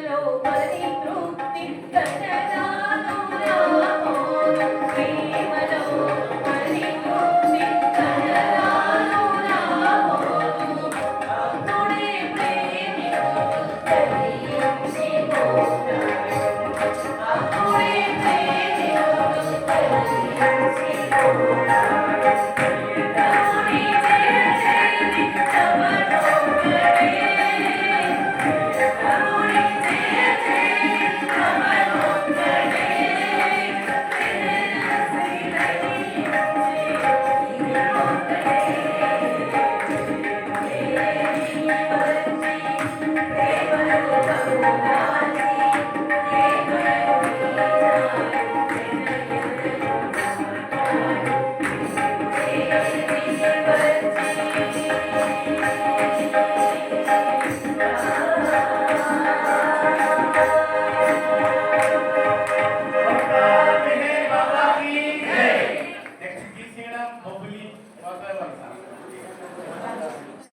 ప్రేమలో పరితృప్తి కనరా